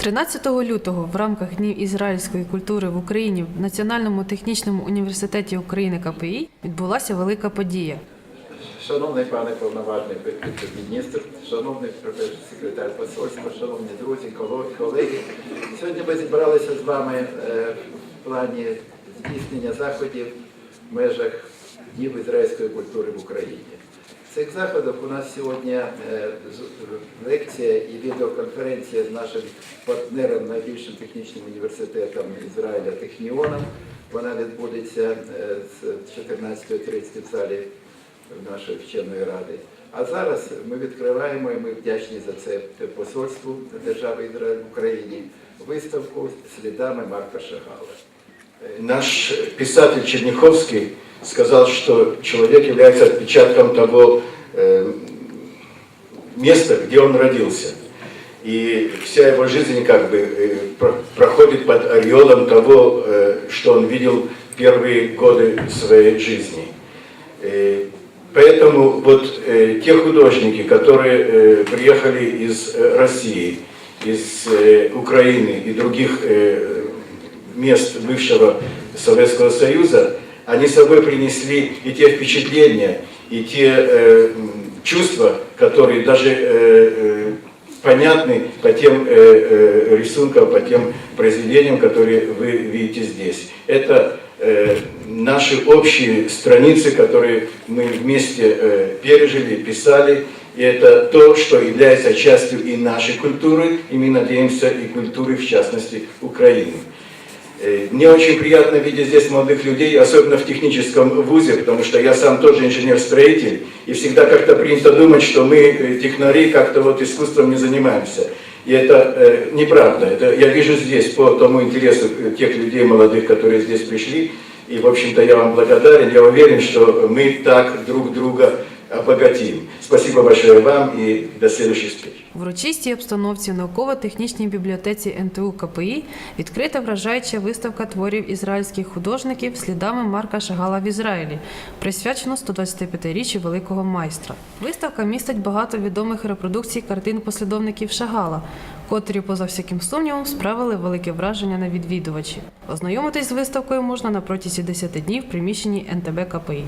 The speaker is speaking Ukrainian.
13 лютого в рамках Днів ізраїльської культури в Україні в Національному технічному університеті України КПІ відбулася велика подія. Шановний пане повноважний міністр, шановний секретар посольства, шановні друзі, колеги. Сьогодні ми зібралися з вами е, в плані здійснення заходів в межах Днів ізраїльської культури в Україні. Цих заходах у нас сьогодні е, лекція і відеоконференція з нашим партнером, найбільшим технічним університетом Ізраїля Техніоном. Вона відбудеться е, з 14.30 в залі нашої вченої ради. А зараз ми відкриваємо, і ми вдячні за це посольству держави Ізраїль в Україні, виставку слідами Марка Шагала. Наш писатель Черняховский сказал, что человек является отпечатком того э, места, где он родился. И вся его жизнь как бы э, про- проходит под ореолом того, э, что он видел первые годы своей жизни. Поэтому вот те художники, которые приехали из России, из Украины и других мест бывшего Советского Союза, они с собой принесли и те впечатления, и те э, чувства, которые даже э, э, понятны по тем э, э, рисункам, по тем произведениям, которые вы видите здесь. Это э, наши общие страницы, которые мы вместе э, пережили, писали, и это то, что является частью и нашей культуры, и мы надеемся, и культуры, в частности, Украины. Э, Мне очень приятно видеть здесь молодых людей, особенно в техническом вузе, потому что я сам тоже инженер-строитель, и всегда как-то принято думать, что мы, э, технари, как-то вот искусством не занимаемся. И это э, неправда. Это я вижу здесь по тому интересу э, тех людей молодых, которые здесь пришли. И, в общем-то, я вам благодарен. Я уверен, что мы так друг друга обогатим. Спасибо большое вам и до следующих встреч. В урочистій обстановці науково-технічній бібліотеці НТУ КПІ відкрита вражаюча виставка творів ізраїльських художників слідами Марка Шагала в Ізраїлі, присвячено 125-річчю великого майстра. Виставка містить багато відомих репродукцій картин послідовників Шагала, котрі, поза всяким сумнівом, справили велике враження на відвідувачів. Ознайомитись з виставкою можна на протязі 10 днів в приміщенні НТБ КПІ.